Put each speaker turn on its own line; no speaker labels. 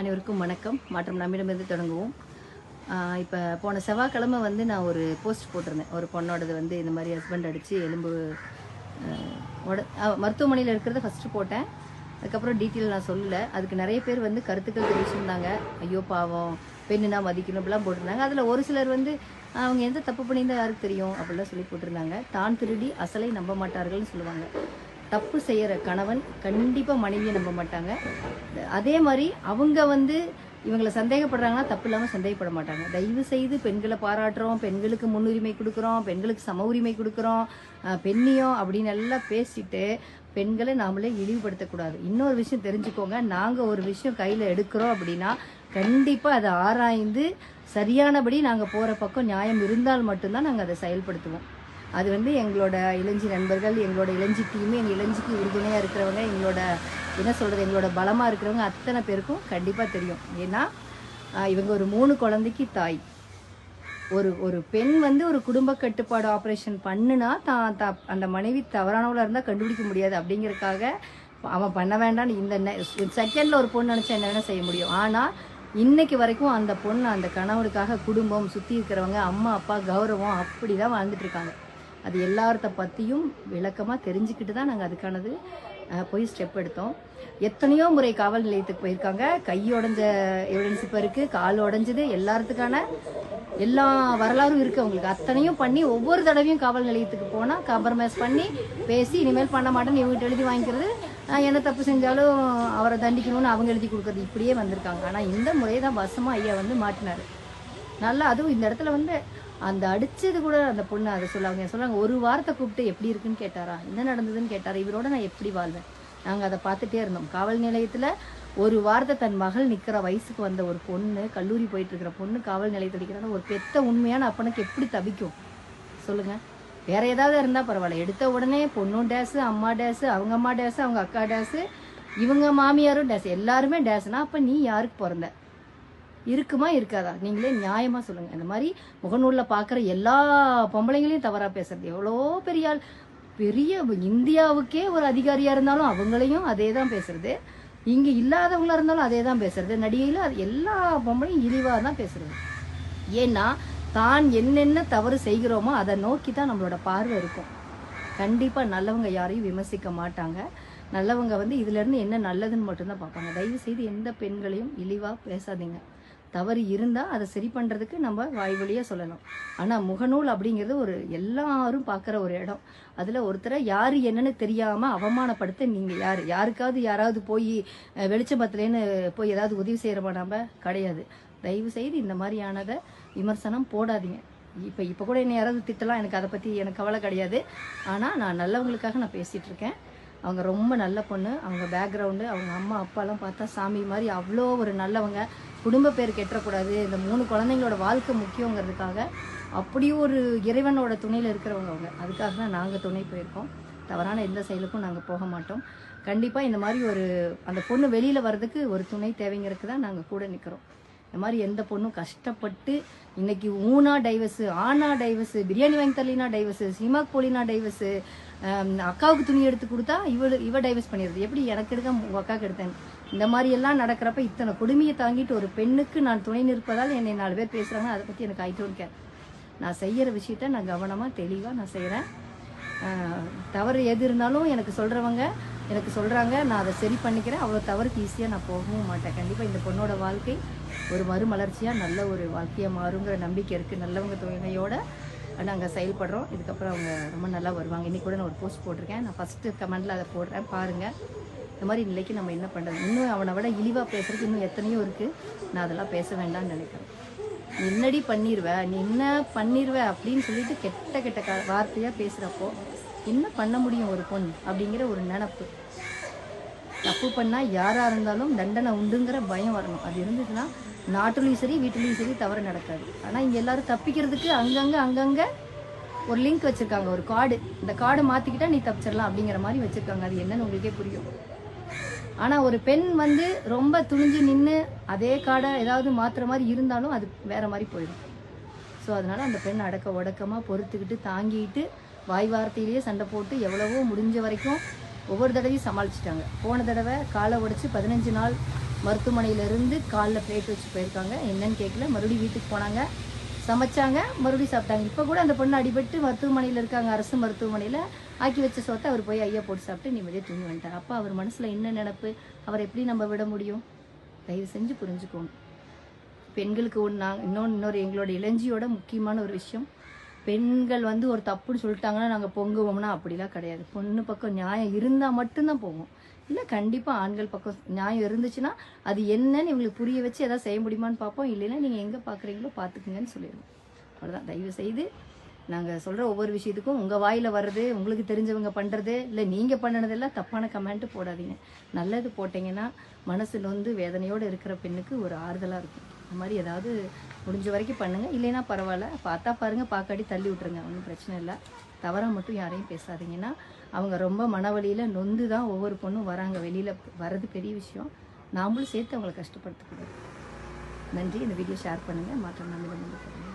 அனைவருக்கும் வணக்கம். மாற்றம் நம்மிடமிருந்து தொடங்குவோம். இப்போ போன செவ்வாய்க்கிழமை வந்து நான் ஒரு போஸ்ட் போட்டிருந்தேன். ஒரு பொண்ணோடது வந்து இந்த மாதிரி ஹஸ்பண்ட் அடித்து எலும்பு உட மருத்துவமனையில் இருக்கிறத ஃபஸ்ட்டு போட்டேன். அதுக்கப்புறம் டீட்டெயில் நான் சொல்லலை. அதுக்கு நிறைய பேர் வந்து கருத்துக்கள் தெரிவிச்சிருந்தாங்க. ஐயோ பாவம் பெண்ணுனா மதிக்கணும் அப்படிலாம் போட்டிருந்தாங்க. அதில் ஒரு சிலர் வந்து அவங்க எந்த தப்பு பண்ணியிருந்தா யாருக்கு தெரியும்? அப்படிலாம் சொல்லி போட்டிருந்தாங்க. தான் திருடி அசலை நம்ப மாட்டார்கள்னு சொல்லுவாங்க. தப்பு செய்கிற கணவன் கண்டிப்பாக மனைவியை நம்ப மாட்டாங்க. அதே மாதிரி அவங்க வந்து இவங்களை சந்தேகப்படுறாங்கன்னா தப்பு இல்லாமல் சந்தேகப்பட மாட்டாங்க. தயவு செய்து பெண்களை பாராட்டுறோம் பெண்களுக்கு முன்னுரிமை கொடுக்குறோம் பெண்களுக்கு சம உரிமை கொடுக்குறோம் பெண்ணியம் அப்படின்னு எல்லாம் பேசிட்டு பெண்களை நாமளே இழிவுபடுத்தக்கூடாது. இன்னொரு விஷயம் தெரிஞ்சுக்கோங்க. நாங்கள் ஒரு விஷயம் கையில் எடுக்கிறோம் அப்படின்னா கண்டிப்பாக அதை ஆராய்ந்து சரியானபடி நாங்கள் போகிற பக்கம் நியாயம் இருந்தால் மட்டும்தான் நாங்கள் அதை செயல்படுத்துவோம். அது வந்து எங்களோட இளஞ்சி நண்பர்கள் எங்களோட இளைஞ்சி டீமு எங்கள் இளைஞ்சிக்கு உறுதுணையாக இருக்கிறவங்க எங்களோட என்ன சொல்கிறது எங்களோட பலமாக இருக்கிறவங்க அத்தனை பேருக்கும் கண்டிப்பாக தெரியும். ஏன்னா இவங்க ஒரு மூணு குழந்தைக்கு தாய். ஒரு ஒரு பெண் வந்து ஒரு குடும்ப கட்டுப்பாடு ஆப்ரேஷன் பண்ணுனா தான் த அந்த மனைவி தவறானவளாக இருந்தால் கண்டுபிடிக்க முடியாது. அப்படிங்கிறதுக்காக அவன் பண்ண வேண்டாம்னு இந்த செகண்டில் ஒரு பொண்ணு நினச்சா என்ன வேணால் செய்ய முடியும். ஆனால் இன்னைக்கு வரைக்கும் அந்த பொண்ணு அந்த கணவனுக்காக குடும்பம் சுற்றி இருக்கிறவங்க அம்மா அப்பா கௌரவம் அப்படி தான் வாழ்ந்துட்டு இருக்காங்க. அது எல்லார்த்த பற்றியும் விளக்கமாக தெரிஞ்சுக்கிட்டு தான் நாங்கள் அதுக்கானது போய் ஸ்டெப் எடுத்தோம். எத்தனையோ முறை காவல் நிலையத்துக்கு போயிருக்காங்க. கை உடஞ்ச எவிடன்ஸ் இப்போ இருக்குது கால் உடஞ்சது. எல்லாத்துக்கான எல்லா வரலாறும் இருக்குது அவங்களுக்கு. அத்தனையும் பண்ணி ஒவ்வொரு தடவையும் காவல் நிலையத்துக்கு போனால் காம்ப்ரமைஸ் பண்ணி பேசி இனிமேல் பண்ண மாட்டேன்னு இவங்ககிட்ட எழுதி வாங்கிக்கிறது. என்ன தப்பு செஞ்சாலும் அவரை தண்டிக்கணும்னு அவங்க எழுதி கொடுக்குறது. இப்படியே வந்திருக்காங்க. ஆனால் இந்த முறை தான் வசமாக ஐயா வந்து மாட்டினார் நல்லா அதுவும் இந்த இடத்துல வந்து அந்த அடிச்சது கூட அந்த பொண்ணு அதை சொல்லுவாங்க சொல்லுவாங்க ஒரு வாரத்தை கூப்பிட்டு எப்படி இருக்குன்னு கேட்டாரா? என்ன நடந்ததுன்னு கேட்டாரா? இவரோட நான் எப்படி வாழ்வேன்? நாங்கள் அதை பார்த்துட்டே இருந்தோம். காவல் நிலையத்தில் ஒரு வாரத்தை தன் மகள் நிற்கிற வயசுக்கு வந்த ஒரு பொண்ணு கல்லூரி போயிட்டு இருக்கிற பொண்ணு காவல் நிலையத்தில் நிற்கிறாங்க ஒரு பெத்த உண்மையான அப்பனுக்கு எப்படி தவிக்கும்? சொல்லுங்கள் வேற ஏதாவது இருந்தால் பரவாயில்ல. எடுத்த உடனே பொண்ணும் டேஸு அம்மா டேஸு அவங்க அம்மா டேஸு அவங்க அக்கா டேஸு இவங்க மாமியாரும் டேஸ் எல்லாருமே டேஸ்னா அப்போ நீ யாருக்கு பிறந்த? இருக்குமா இருக்காதா? நீங்களே நியாயமா சொல்லுங்க. இந்த மாதிரி முகநூல்ல பாக்குற எல்லா பொம்பளைங்களையும் தவறா பேசுறது. எவ்வளோ பெரிய ஆள் பெரிய இந்தியாவுக்கே ஒரு அதிகாரியா இருந்தாலும் அவங்களையும் அதே தான் பேசுறது. இங்க இல்லாதவங்களா இருந்தாலும் அதே தான் பேசுறது. நடிகையில அது எல்லா பொம்பளையும் இழிவா தான் பேசுறது. ஏன்னா தான் என்னென்ன தவறு செய்கிறோமோ அதை நோக்கி தான் நம்மளோட பார்வை இருக்கும். கண்டிப்பா நல்லவங்க யாரையும் விமர்சிக்க மாட்டாங்க. நல்லவங்க வந்து இதுல இருந்து என்ன நல்லதுன்னு மட்டும்தான் பார்ப்பாங்க. தயவு செய்து எந்த பெண்களையும் இழிவா பேசாதீங்க. தவறு இருந்தால் அதை சரி பண்ணுறதுக்கு நம்ம வாய்வழியாக சொல்லணும். சொல்லலாம் முகநூல் அப்படிங்கிறது ஒரு எல்லாரும் பார்க்குற ஒரு இடம். அதில் ஒருத்தரை யார் என்னன்னு தெரியாமல் அவமானப்படுத்த நீங்கள் யார்? யாருக்காவது யாராவது போய் வெளிச்சம் பத்தலேன்னு போய் ஏதாவது உதவி செய்கிறமா நம்ம கிடையாது. தயவு செய்து இந்த மாதிரியானதை விமர்சனம் போடாதீங்க. இப்போ இப்போ கூட என்ன யாராவது திட்டலாம். எனக்கு அதை பற்றி எனக்கு கவலை கிடையாது. ஆனால் நான் நல்லவங்களுக்காக நான் பேசிகிட்ருக்கேன் அவங்க ரொம்ப நல்ல பொண்ணு. அவங்க பேக்ரவுண்டு அவங்க அம்மா அப்பாலாம் பார்த்தா சாமி மாதிரி அவ்வளோ ஒரு நல்லவங்க. குடும்ப பேர் கெட்டக்கூடாது இந்த மூணு குழந்தைங்களோட வாழ்க்கை முக்கியங்கிறதுக்காக அப்படி ஒரு இறைவனோட துணையில் இருக்கிறவங்க அவங்க. அதுக்காக தான் நாங்கள் துணை போயிருக்கோம். தவறான எந்த செயலுக்கும் நாங்கள் போக மாட்டோம். கண்டிப்பாக இந்த மாதிரி ஒரு அந்த பொண்ணு வெளியில் வர்றதுக்கு ஒரு துணை தேவைங்கிறதுக்கு தான் நாங்கள் கூட நிற்கிறோம் இந்த மாதிரி எந்த பொண்ணும் கஷ்டப்பட்டு இன்னைக்கு ஊனா டைவர்ஸு ஆனா டைவர்ஸு பிரியாணி வாங்கி தரலினா டைவர்ஸு சினிமாக்கு போலினா டைவர்ஸு அக்காவுக்கு துணி எடுத்து கொடுத்தா இவள் இவ டைவர்ஸ் பண்ணிடுது எப்படி எனக்கு எடுக்க உங்கள் அக்காவுக்கு எடுத்தேன்? இந்த மாதிரி எல்லாம் நடக்கிறப்ப இத்தனை கொடுமையை தாங்கிட்டு ஒரு பெண்ணுக்கு நான் துணை நிற்பதால் என்னை நாலு பேர் பேசுகிறாங்க அதை பற்றி எனக்கு ஐட்டோன்னு கேர் நான் செய்கிற விஷயத்த நான் கவனமாக தெளிவாக நான் செய்கிறேன் தவறு எது இருந்தாலும் எனக்கு சொல்கிறவங்க எனக்கு சொல்கிறாங்க நான் அதை சரி பண்ணிக்கிறேன். அவ்வளோ தவறுக்கு ஈஸியாக நான் போகவும் மாட்டேன். கண்டிப்பாக இந்த பொண்ணோட வாழ்க்கை ஒரு மறுமலர்ச்சியாக நல்ல ஒரு வாழ்க்கையாக மாறுங்கிற நம்பிக்கை இருக்குது நல்லவங்க துணையோட நாங்கள் செயல்படுறோம். இதுக்கப்புறம் அவங்க ரொம்ப நல்லா வருவாங்க. இன்றைக்கி கூட நான் ஒரு போஸ்ட் போட்டிருக்கேன். நான் ஃபஸ்ட்டு கமெண்டில் அதை போடுறேன். பாருங்கள் இந்த மாதிரி நிலைக்கு நம்ம என்ன பண்ணுறது இன்னும் அவனை விட இழிவாக பேசுகிறதுக்கு இன்னும் எத்தனையோ இருக்குது நான் அதெல்லாம் பேச வேண்டாம்னு நினைக்கிறேன். என்னடி பண்ணிடுவ நீ என்ன பண்ணிடுவ அப்படின்னு சொல்லிட்டு கெட்ட கெட்ட க வார்த்தையாக பேசுகிறப்போ என்ன பண்ண முடியும் ஒரு பொண்ணு அப்படிங்கிற ஒரு நினப்பு. தப்பு பண்ணால் யாராக இருந்தாலும் தண்டனை உண்டுங்கிற பயம் வரணும். அது இருந்துச்சுன்னா நாட்டுலையும் சரி வீட்டுலேயும் சரி தவறு நடக்காது. ஆனால் இங்கே எல்லோரும் தப்பிக்கிறதுக்கு அங்கங்கே அங்கங்கே ஒரு லிங்க் வச்சுருக்காங்க. ஒரு கார்டு இந்த கார்டை மாற்றிக்கிட்டால் நீ தப்பிச்சிடலாம் அப்படிங்கிற மாதிரி வச்சுருக்காங்க. அது என்னன்னு உங்களுக்கே புரியும். ஆனால் ஒரு பெண் வந்து ரொம்ப துணிஞ்சு நின்று அதே காடை ஏதாவது மாற்றுற மாதிரி இருந்தாலும் அது வேற மாதிரி போயிடும். ஸோ அதனால் அந்த பெண் அடக்க ஒடக்கமாக பொறுத்துக்கிட்டு தாங்கிட்டு வாய் வார்த்தையிலேயே சண்டை போட்டு எவ்வளவோ முடிஞ்ச வரைக்கும் ஒவ்வொரு தடவையும் சமாளிச்சிட்டாங்க. போன தடவை காலை உடச்சி பதினஞ்சு நாள் மருத்துவமனையிலேருந்து காலில் பிளேட் வச்சு போயிருக்காங்க. என்னன்னு கேட்கல. மறுபடியும் வீட்டுக்கு போனாங்க. சமைச்சாங்க. மறுபடியும் சாப்பிட்டாங்க. இப்போ கூட அந்த பொண்ணு அடிபட்டு மருத்துவமனையில் இருக்காங்க. அரசு மருத்துவமனையில் ஆக்கி வச்ச சொத்தை அவர் போய் ஐயா போட்டு சாப்பிட்டு நிம்மதியாக தூங்கி வந்துட்டார். அப்போ அவர் மனசில் என்ன நினப்பு? அவர் எப்படி நம்ம விட முடியும்? தயவு செஞ்சு புரிஞ்சுக்கோங்க. பெண்களுக்கு ஒன்று நாங்கள் இன்னொன்று இன்னொரு எங்களோட இளஞ்சியோட முக்கியமான ஒரு விஷயம். பெண்கள் வந்து ஒரு தப்புன்னு சொல்லிட்டாங்கன்னா நாங்கள் பொங்குவோம்னா அப்படிலாம் கிடையாது. பொண்ணு பக்கம் நியாயம் இருந்தால் மட்டும்தான் போவோம் இல்லை கண்டிப்பாக ஆண்கள் பக்கம் நியாயம் இருந்துச்சுன்னா அது என்னன்னு இவங்களுக்கு புரிய வச்சு எதாவது செய்ய முடியுமான்னு பார்ப்போம். இல்லைன்னா நீங்கள் எங்கே பார்க்குறீங்களோ பார்த்துக்குங்கன்னு சொல்லிடுவோம். அவ்வளோதான் தயவு செய்து நாங்கள் சொல்கிற ஒவ்வொரு விஷயத்துக்கும் உங்கள் வாயில் வர்றது உங்களுக்கு தெரிஞ்சவங்க பண்ணுறது இல்லை நீங்கள் பண்ணினதெல்லாம் தப்பான கமெண்ட்டு போடாதீங்க. நல்லது போட்டிங்கன்னா மனசில் வந்து வேதனையோடு இருக்கிற பெண்ணுக்கு ஒரு ஆறுதலாக இருக்கும். அந்த மாதிரி ஏதாவது முடிஞ்ச வரைக்கும் பண்ணுங்கள் இல்லைன்னா பரவாயில்ல. பார்த்தா பாருங்கள் பார்க்காடி தள்ளி விட்ருங்க ஒன்றும் பிரச்சனை இல்லை. தவறாக மட்டும் யாரையும் பேசாதீங்கன்னா அவங்க ரொம்ப மனவழியில் நொந்து தான் ஒவ்வொரு பொண்ணும் வராங்க. வெளியில் வர்றது பெரிய விஷயம். நாமளும் சேர்த்து அவங்களை கஷ்டப்படுத்தக்கூடாது. நன்றி. இந்த வீடியோ ஷேர் பண்ணுங்கள் மாற்றம் நன்றி. வந்து